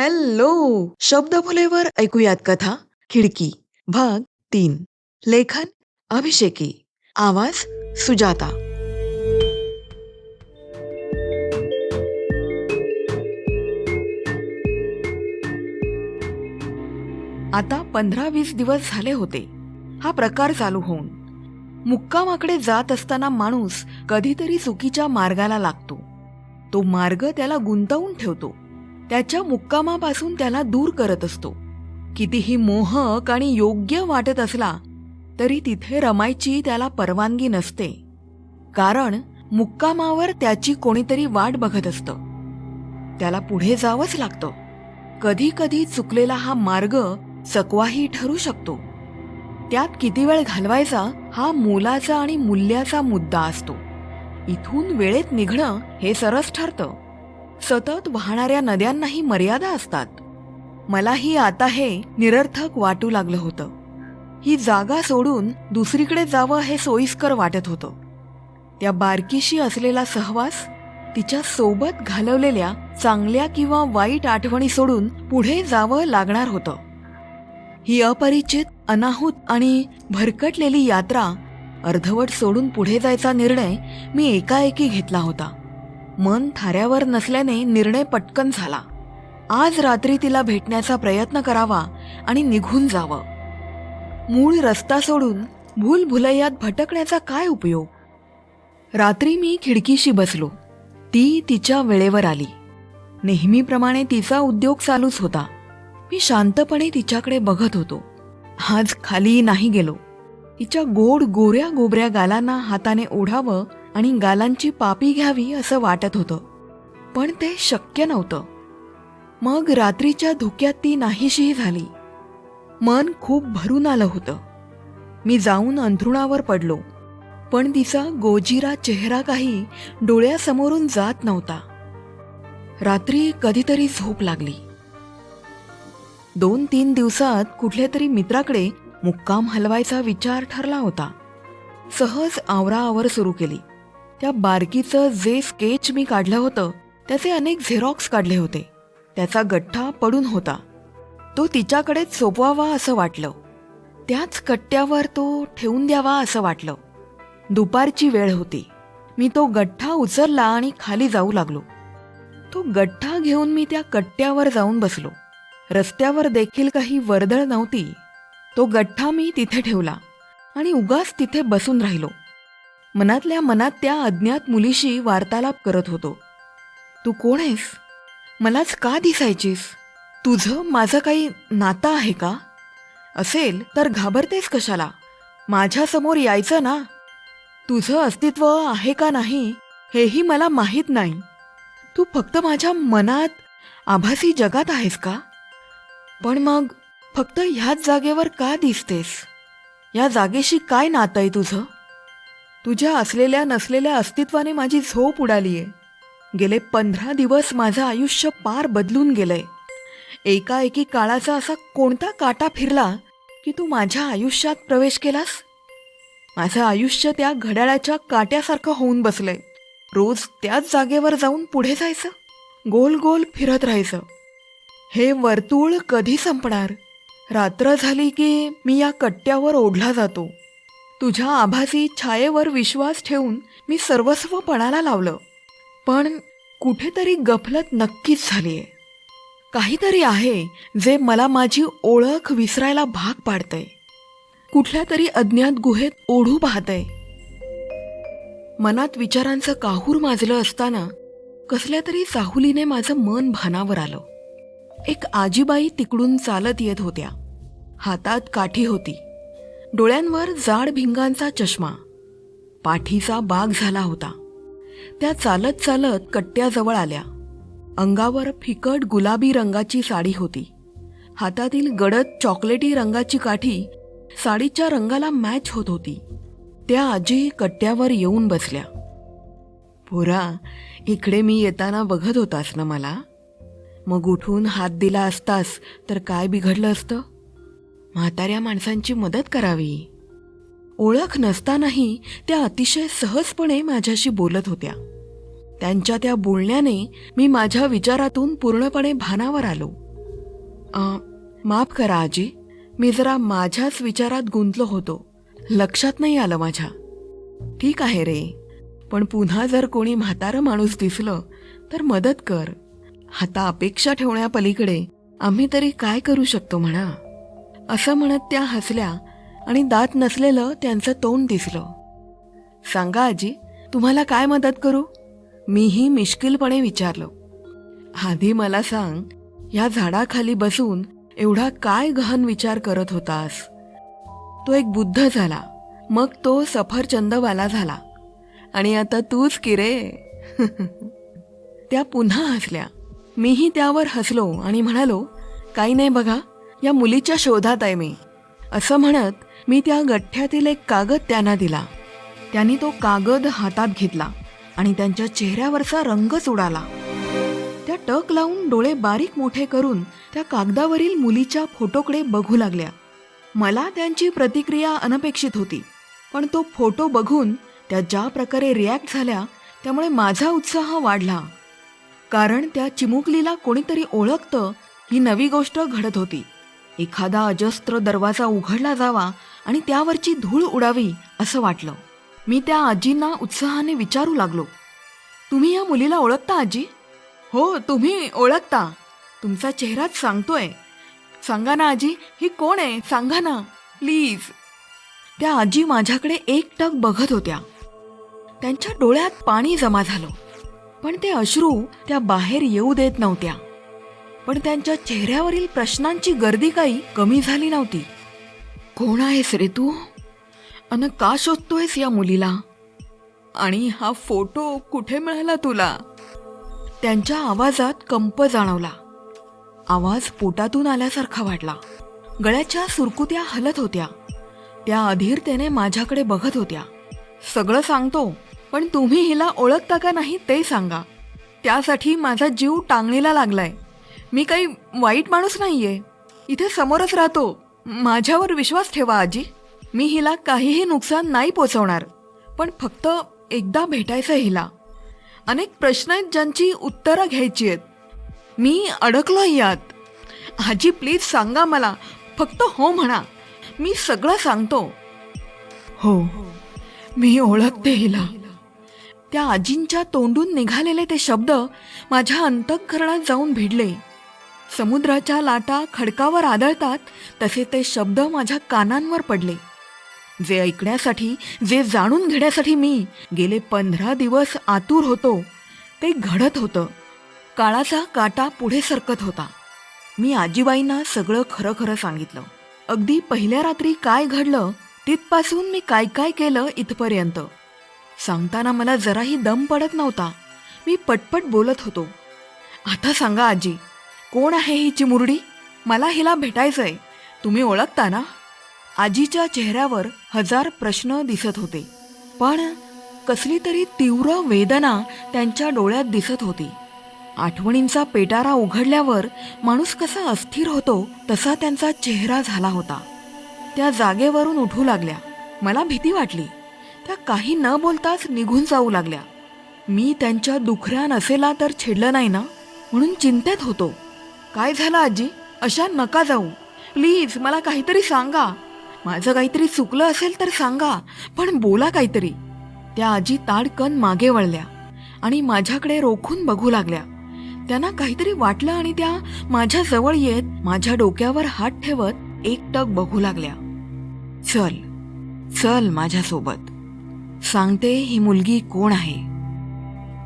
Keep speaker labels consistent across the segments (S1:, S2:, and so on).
S1: Hello. शब्दफुलेवर ऐकूयात कथा खिडकी भाग तीन लेखन अभिषेकी आवाज सुजाता. आता पंधरा वीस दिवस झाले होते. हा प्रकार चालू होऊन. मुक्कामाकडे जात असताना माणूस कधीतरी चुकीच्या मार्गाला लागतो. तो मार्ग त्याला गुंतवून ठेवतो. त्याच्या मुक्कामापासून त्याला दूर करत असतो. कितीही मोहक आणि योग्य वाटत असला तरी तिथे रमायची त्याला परवानगी नसते. कारण मुक्कामावर त्याची कोणीतरी वाट बघत असतं. त्याला पुढे जावंच लागतं. कधी कधी चुकलेला हा मार्ग चकवाही ठरू शकतो. त्यात किती वेळ घालवायचा हा मोलाचा आणि मूल्याचा मुद्दा असतो. इथून वेळेत निघणं हे सरस ठरतं. सतत वाहणाऱ्या नद्यांनाही मर्यादा असतात. मलाही आता हे निरर्थक वाटू लागलं होतं. ही जागा सोडून दुसरीकडे जावं हे सोयीस्कर वाटत होतं. त्या बारकीशी असलेला सहवास तिच्या सोबत घालवलेल्या चांगल्या किंवा वाईट आठवणी सोडून पुढे जावं लागणार होतं. ही अपरिचित अनाहूत आणि भरकटलेली यात्रा अर्धवट सोडून पुढे जायचा निर्णय मी एकाएकी घेतला होता. मन थाऱ्यावर नसल्याने निर्णय पटकन झाला. आज रात्री तिला भेटण्याचा प्रयत्न करावा आणि निघून जावं. मूळ रस्ता सोडून भूल भुलैयात भटकण्याचा काय उपयोग? रात्री मी खिडकीशी बसलो. ती तिच्या वेळेवर आली. नेहमीप्रमाणे तिचा उद्योग चालूच होता. मी शांतपणे तिच्याकडे बघत होतो. आज खाली नाही गेलो. तिच्या गोड गोऱ्या गोबऱ्या गालांना हाताने ओढावं आणि गालांची पापी घ्यावी असं वाटत होतं. पण ते शक्य नव्हतं. मग रात्रीच्या धुक्यात ती नाहीशीही झाली. मन खूप भरून आलं होतं. मी जाऊन अंथरुणावर पडलो. पण तिचा गोजिरा चेहरा काही डोळ्यासमोरून जात नव्हता. रात्री कधीतरी झोप लागली. दोन तीन दिवसात कुठल्या तरी मित्राकडे मुक्काम हलवायचा विचार ठरला होता. सहज आवराआवर सुरू केली. त्या बारकीचं जे स्केच मी काढलं होतं त्याचे अनेक झेरॉक्स काढले होते. त्याचा गठ्ठा पडून होता. तो तिच्याकडेच सोपवावा असं वाटलं. त्याच कट्ट्यावर तो ठेवून द्यावा असं वाटलं. दुपारची वेळ होती. मी तो गठ्ठा उचलला आणि खाली जाऊ लागलो. तो गठ्ठा घेऊन मी त्या कट्ट्यावर जाऊन बसलो. रस्त्यावर देखील काही वर्दळ नव्हती. तो गठ्ठा मी तिथे ठेवला आणि उगाच तिथे बसून राहिलो. मनातल्या मनात त्या अज्ञात मुलीशी वार्तालाप करत होतो. तू कोण आहेस? मलाच का दिसायचीस? तुझं माझं काही नातं आहे का? असेल तर घाबरतेस कशाला? माझ्यासमोर यायचं ना? तुझं अस्तित्व आहे का नाही हेही मला माहीत नाही. तू फक्त माझ्या मनात आभासी जगात आहेस का? पण मग फक्त ह्याच जागेवर का दिसतेस? या जागेशी काय नातं आहे तुझं? तुझ्या असलेल्या नसलेल्या अस्तित्वाने माझी झोप उडालीये. गेले पंधरा दिवस माझं आयुष्य पार बदलून गेलंय. एकाएकी काळाचा असा कोणता काटा फिरला की तू माझ्या आयुष्यात प्रवेश केलास? माझं आयुष्य त्या घड्याळाच्या काट्यासारखं होऊन बसलंय. रोज त्याच जागेवर जाऊन पुढे जायचं. गोल गोल फिरत राहायचं. हे वर्तुळ कधी संपणार? रात्र झाली की मी या कट्ट्यावर ओढला जातो. तुझ्या आभासी छायेवर विश्वास ठेवून मी सर्वस्व पणाला लावलं. पण कुठेतरी गफलत नक्कीच झालीये. काहीतरी आहे जे मला माझी ओळख विसरायला भाग पाडतंय. कुठल्या तरी अज्ञात गुहेत ओढू पाहतंय. मनात विचारांचं काहूर माजलं असताना कसल्या तरी साहुलीने माझं मन भानावर आलं. एक आजीबाई तिकडून चालत येत होत्या. हातात काठी होती. डोळ्यांवर जाड भिंगांचा चष्मा. पाठीचा बाग झाला होता. त्या चालत चालत कट्ट्याजवळ आल्या. अंगावर फिकट गुलाबी रंगाची साडी होती. हातातील गडद चॉकलेटी रंगाची काठी साडीच्या रंगाला मॅच होत होती. त्या आजी कट्ट्यावर येऊन बसल्या. पुरा इकडे मी येताना बघत होतास ना मला? मग उठून हात दिला असतास तर काय बिघडलं असतं? म्हाताऱ्या माणसांची मदत करावी. ओळख नसतानाही त्या अतिशय सहजपणे माझ्याशी बोलत होत्या. त्यांच्या त्या बोलण्याने मी माझ्या विचारातून पूर्णपणे भानावर आलो. माफ करा आजी. मी जरा माझ्याच विचारात गुंतलो होतो. लक्षात नाही आलं माझ्या. ठीक आहे रे. पण पुन्हा जर कोणी म्हातारं माणूस दिसलं तर मदत कर. आता अपेक्षा ठेवण्यापलीकडे आम्ही तरी काय करू शकतो म्हणा? असं म्हणत त्या हसल्या आणि दात नसलेलं त्यांचं तोंड दिसलं. सांगा आजी तुम्हाला काय मदत करू? मीही मिश्किलपणे विचारलो. आधी मला सांग ह्या झाडाखाली बसून एवढा काय गहन विचार करत होतास? तो एक बुद्ध झाला. मग तो सफरचंदवाला झाला. आणि आता तूच की रे? त्या पुन्हा हसल्या. मीही त्यावर हसलो आणि म्हणालो काही नाही बघा या मुलीच्या शोधात आहे मी. असं म्हणत मी त्या गठ्ठ्यातील एक कागद त्यांना दिला. त्यांनी तो कागद हातात घेतला आणि त्यांच्या चेहऱ्यावरचा रंगच उडाला त्या टक लावून डोळे बारीक मोठे करून त्या कागदावरील मुलीच्या फोटोकडे बघू लागल्या. मला त्यांची प्रतिक्रिया अनपेक्षित होती पण तो फोटो बघून त्या ज्या प्रकारे रिॲक्ट झाल्या त्यामुळे माझा उत्साह वाढला. कारण त्या चिमुकलीला कोणीतरी ओळखतं ही नवी गोष्ट घडत होती. एखादा अजस्त्र दरवाजा उघडला जावा आणि त्यावरची धूळ उडावी असं वाटलं. मी त्या आजींना उत्साहाने विचारू लागलो. तुम्ही या मुलीला ओळखता आजी? हो तुम्ही ओळखता. तुमचा चेहराच सांगतोय. सांगा ना आजी ही कोण आहे? सांगा ना प्लीज. त्या आजी माझ्याकडे एकटक बघत होत्या. त्यांच्या डोळ्यात पाणी जमा झालं. पण ते अश्रू त्या बाहेर येऊ देत नव्हत्या. पण त्यांच्या चेहऱ्यावरील प्रश्नांची गर्दी काही कमी झाली नव्हती. कोण आहेस रे तू? अन का शोधतोयस या मुलीला? आणि हा फोटो कुठे मिळाला तुला? त्यांच्या आवाजात कंप जाणवला. आवाज पोटातून आल्यासारखा वाटला. गळ्याच्या सुरकुत्या हलत होत्या. त्या अधीरतेने माझ्याकडे बघत होत्या. सगळं सांगतो पण तुम्ही हिला ओळखता का नाही ते सांगा. त्यासाठी माझा जीव टांगणीला लागलाय. मी काही वाईट माणूस नाहीये. इथे समोरच राहतो. माझ्यावर विश्वास ठेवा आजी. मी हिला काहीही नुकसान नाही पोचवणार पण फक्त एकदा भेटायचं हिला. अनेक प्रश्न आहेत ज्यांची उत्तरं घ्यायची आहेत. मी अडकलो यात. आजी प्लीज सांगा मला. फक्त हो म्हणा. मी सगळं सांगतो. हो. मी ओळखते हिला. त्या आजींच्या तोंडून निघालेले ते शब्द माझ्या अंतःकरणात जाऊन भिडले. समुद्राच्या लाटा खडकावर आदळतात तसे ते शब्द माझ्या कानांवर पडले. जे ऐकण्यासाठी जे जाणून घेण्यासाठी मी गेले पंधरा दिवस आतुर होतो ते घडत होतं. काळाचा काटा पुढे सरकत होता. मी आजीबाईंना सगळं खरं खरं सांगितलं. अगदी पहिल्या रात्री काय घडलं तिथपासून मी काय काय केलं इथपर्यंत. सांगताना मला जराही दम पडत नव्हता. मी पटपट बोलत होतो. आता सांगा आजी कोण आहे ही चिमुरडी? मला हिला भेटायचंय. तुम्ही ओळखता ना? आजीच्या चेहऱ्यावर हजार प्रश्न दिसत होते. पण कसली तरी तीव्र वेदना त्यांच्या डोळ्यात दिसत होती. आठवणींचा पेटारा उघडल्यावर माणूस कसा अस्थिर होतो तसा त्यांचा चेहरा झाला होता. त्या जागेवरून उठू लागल्या. मला भीती वाटली. त्या काही न बोलताच निघून जाऊ लागल्या. मी त्यांच्या दुखऱ्या नसेला तर छेडलं नाही ना? म्हणून चिंतेत होतो. काय झालं आजी? अशा नका जाऊ. प्लीज मला काहीतरी सांगा. माझं काहीतरी चुकलं असेल तर सांगा पण बोला काहीतरी. त्या आजी ताडकन मागे वळल्या आणि माझ्याकडे रोखून बघू लागल्या. त्यांना काहीतरी वाटलं आणि त्या माझ्या जवळ येत माझ्या डोक्यावर हात ठेवत एकटक बघू लागल्या. चल चल माझ्यासोबत. सांगते ही मुलगी कोण आहे?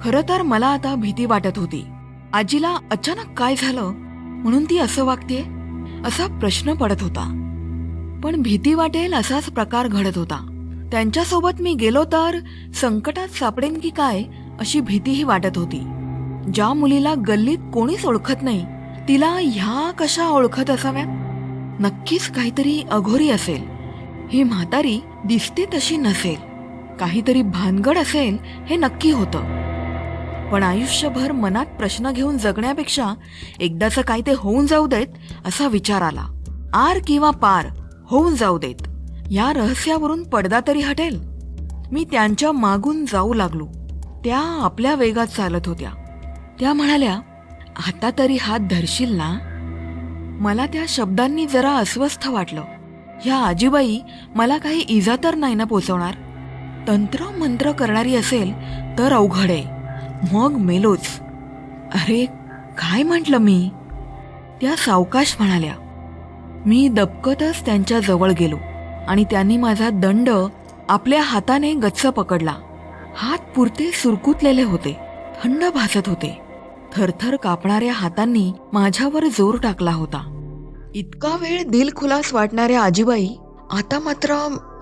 S1: खरं तर मला आता भीती वाटत होती. आजीला अचानक काय झालं? म्हणून ती असं वागते असा प्रश्न पडत होता. पण भीती वाटेल असाच प्रकार घडत होता. त्यांच्यासोबत मी गेलो तर संकटात सापडेन की काय अशी भीतीही वाटत होती. ज्या मुलीला गल्लीत कोणीच ओळखत नाही तिला ह्या कशा ओळखत असाव्या नक्कीच काहीतरी अघोरी असेल. ही म्हातारी दिसते तशी नसेल. काहीतरी भानगड असेल हे नक्की होतं. पण आयुष्यभर मनात प्रश्न घेऊन जगण्यापेक्षा एकदाचं काय ते होऊन जाऊ देत असा विचार आला. आर किंवा पार होऊन जाऊ देत. या रहस्यावरून पडदा तरी हटेल. मी त्यांच्या मागून जाऊ लागलो. त्या आपल्या वेगात चालत होत्या. त्या म्हणाल्या आता तरी हात धरशील ना? मला त्या शब्दांनी जरा अस्वस्थ वाटलं. ह्या आजीबाई मला काही इजा तर नाही ना पोचवणार? तंत्र मंत्र करणारी असेल तर अवघड आहे. मग मेलोच अरे काय म्हटलं मी? त्या सावकाश म्हणाल्या मी दबकतच त्यांच्या जवळ गेलो आणि त्यांनी माझा दंड आपल्या हाताने गच्च पकडला. हात पुरते सुरकुतलेले होते थंड भासत होते. थरथर कापणाऱ्या हातांनी माझ्यावर जोर टाकला होता. इतका वेळ दिलखुलास वाटणाऱ्या आजीबाई आता मात्र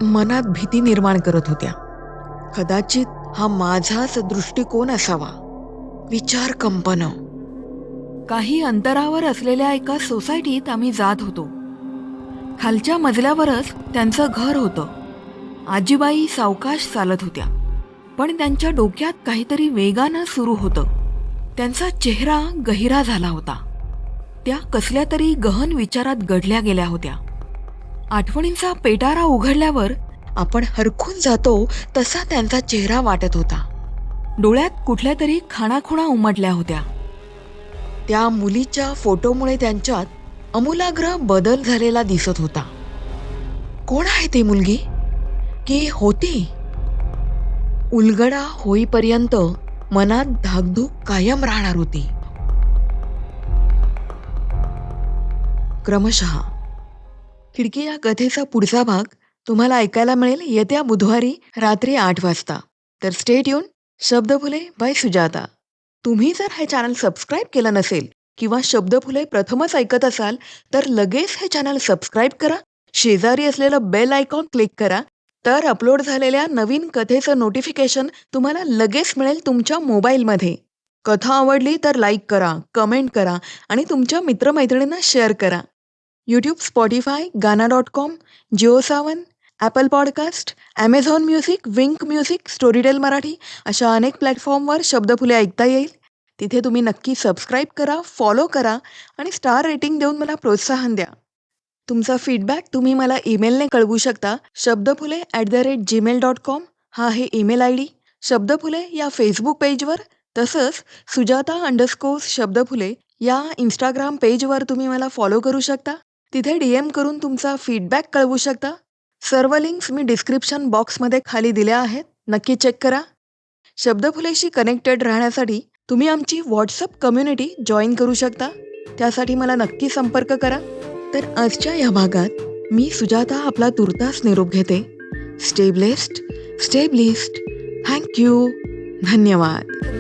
S1: मनात भीती निर्माण करत होत्या. कदाचित हा माझाच दृष्टिकोन असावा. विचार कंपन. काही अंतरावर असलेल्या एका सोसायटीत आम्ही जात होतो. खालच्या मजल्यावरच त्यांचं घर होतं. आजीबाई सावकाश चालत होत्या. पण त्यांच्या डोक्यात काहीतरी वेगानं सुरू होतं. त्यांचा चेहरा गहिरा झाला होता. त्या कसल्या तरी गहन विचारात गढल्या गेल्या होत्या. आठवणींचा पेटारा उघडल्यावर आपण हरखून जातो तसा त्यांचा चेहरा वाटत होता. डोळ्यात कुठल्या तरी खाणाखुणा उमटल्या होत्या. त्या मुलीच्या फोटोमुळे त्यांच्यात अमूलाग्र बदल झालेला दिसत होता. कोण आहे ती मुलगी? की होती? उलगडा होईपर्यंत मनात धाकधूक कायम राहणार होती. क्रमशः खिडकी या कथेचा पुढचा भाग तुम्हाला ऐकायला मिळेल येत्या बुधवारी रात्री आठ वाजता. तर स्टेट येऊन शब्दफुले बाय सुजाता. तुम्ही जर हे चॅनल सबस्क्राईब केलं नसेल किंवा शब्दफुले प्रथमच ऐकत असाल तर लगेच हे चॅनल सबस्क्राईब करा. शेजारी असलेलं बेल आयकॉन क्लिक करा. तर अपलोड झालेल्या नवीन कथेचं नोटिफिकेशन तुम्हाला लगेच मिळेल तुमच्या मोबाईलमध्ये कथा आवडली तर लाईक करा कमेंट करा आणि तुमच्या मित्रमैत्रिणींना शेअर करा. YouTube Spotify Gaana dot com Jio Saavn Apple podcast Amazon music Wynk music Storytel Marathi अशा अनेक प्लॅटफॉर्मवर शब्दफुले ऐकता येईल. तिथे तुम्ही नक्की सबस्क्राईब करा फॉलो करा आणि स्टार रेटिंग देऊन मला प्रोत्साहन द्या. तुमचा फीडबॅक तुम्ही मला ईमेलने कळवू शकता. Shabdphule at the rate Gmail dot com हा आहे ईमेल आय डी शब्दफुले या फेसबुक पेजवर तसंच सुजाता अंडरस्कोर्स शब्दफुले या इंस्टाग्राम पेजवर तुम्ही मला फॉलो करू शकता. तिथे डी एम करून तुमचा फीडबॅक कळवू शकता. सर्व लिंक्स मी डिस्क्रिप्शन बॉक्समध्ये खाली दिल्या आहेत. नक्की चेक करा. शब्दफुलेशी कनेक्टेड राहण्यासाठी तुम्ही आमची व्हॉट्सअप कम्युनिटी जॉईन करू शकता. त्यासाठी मला नक्की संपर्क करा. तर आजच्या या भागात मी सुजाता आपला तुर्तास निरोप घेते. स्टे स्टेबलिस्ट थँक्यू धन्यवाद.